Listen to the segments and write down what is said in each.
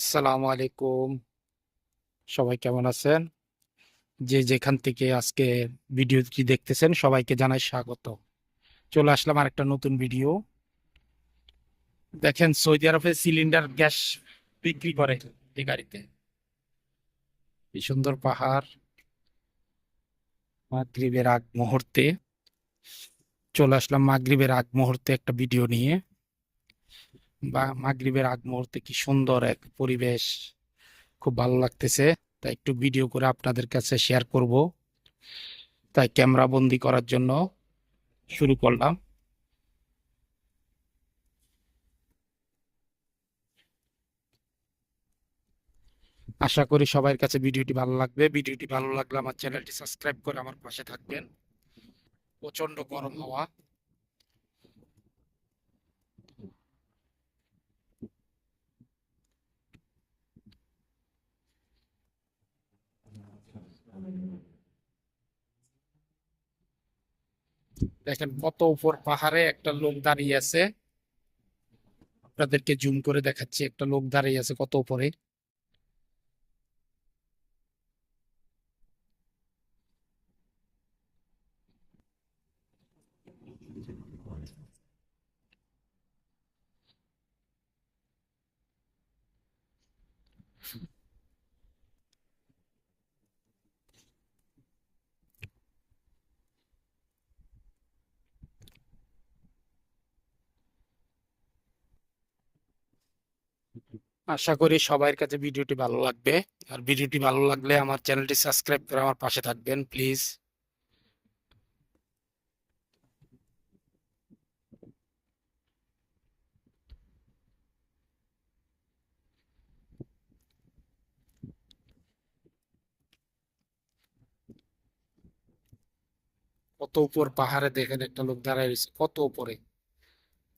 আসসালামু আলাইকুম। সবাই কেমন আছেন? যে যেখান থেকে আজকে ভিডিওটি দেখতেছেন, সবাইকে জানাই স্বাগত। চলে আসলাম আর একটা নতুন ভিডিও। দেখেন, সৌদি আরবে সিলিন্ডার গ্যাস বিক্রি করে এই গাড়িতে। এই সুন্দর পাহাড়। মাগরিবের আগ মুহূর্তে। চলে আসলাম মাগরিবের আগ মুহূর্তে একটা ভিডিও নিয়ে। বা মাগরিবের আগ মুহূর্তে কি সুন্দর এক পরিবেশ খুব ভালো লাগতেছে। তাই একটু ভিডিও করে আপনাদের কাছে শেয়ার করব। তাই ক্যামেরা বন্দি করার জন্য শুরু করলাম। আশা করি সবার কাছে ভিডিওটি ভালো লাগবে। ভিডিওটি ভালো লাগলে আমার চ্যানেলটি সাবস্ক্রাইব করে আমার পাশে থাকবেন। প্রচণ্ড গরম হাওয়া। দেখেন কত উপর পাহাড়ে একটা লোক দাঁড়িয়ে আছে। আপনাদেরকে জুম করে দেখাচ্ছি, একটা লোক দাঁড়িয়ে আছে কত উপরে। আশা করি সবার কাছে ভিডিওটি ভালো লাগবে। আর ভিডিওটি ভালো লাগলে আমার চ্যানেলটি সাবস্ক্রাইব করে আমার পাশে থাকবেন, প্লিজ। কত উপর পাহাড়ে দেখেন একটা লোক দাঁড়ায় রয়েছে, কত উপরে?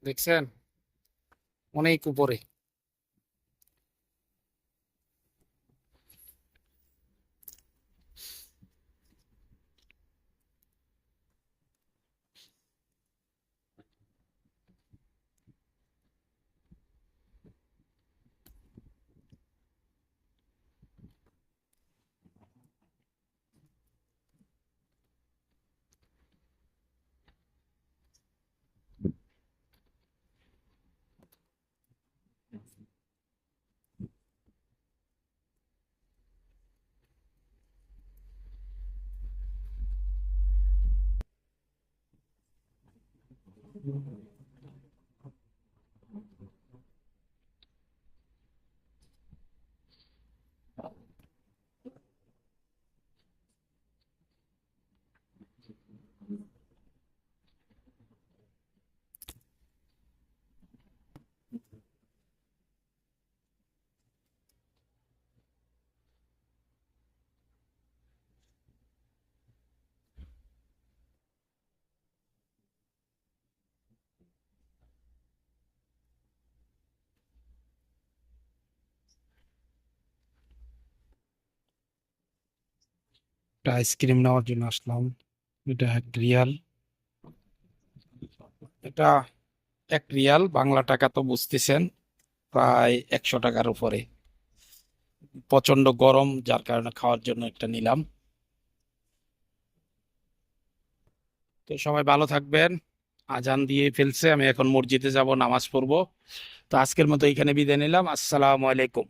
দেখছেন? অনেক উপরে। Mm-hmm. একটা আইসক্রিম নেওয়ার জন্য আসলাম। এটা এক রিয়াল। এটা এক রিয়াল, বাংলা টাকা তো বুঝতেছেন, প্রায় একশো টাকার উপরে। প্রচণ্ড গরম, যার কারণে খাওয়ার জন্য একটা নিলাম। তো সবাই ভালো থাকবেন। আজান দিয়ে ফেলছে, আমি এখন মসজিদে যাব, নামাজ পড়ব। তো আজকের মতো এখানে বিদায় নিলাম। আসসালামু আলাইকুম।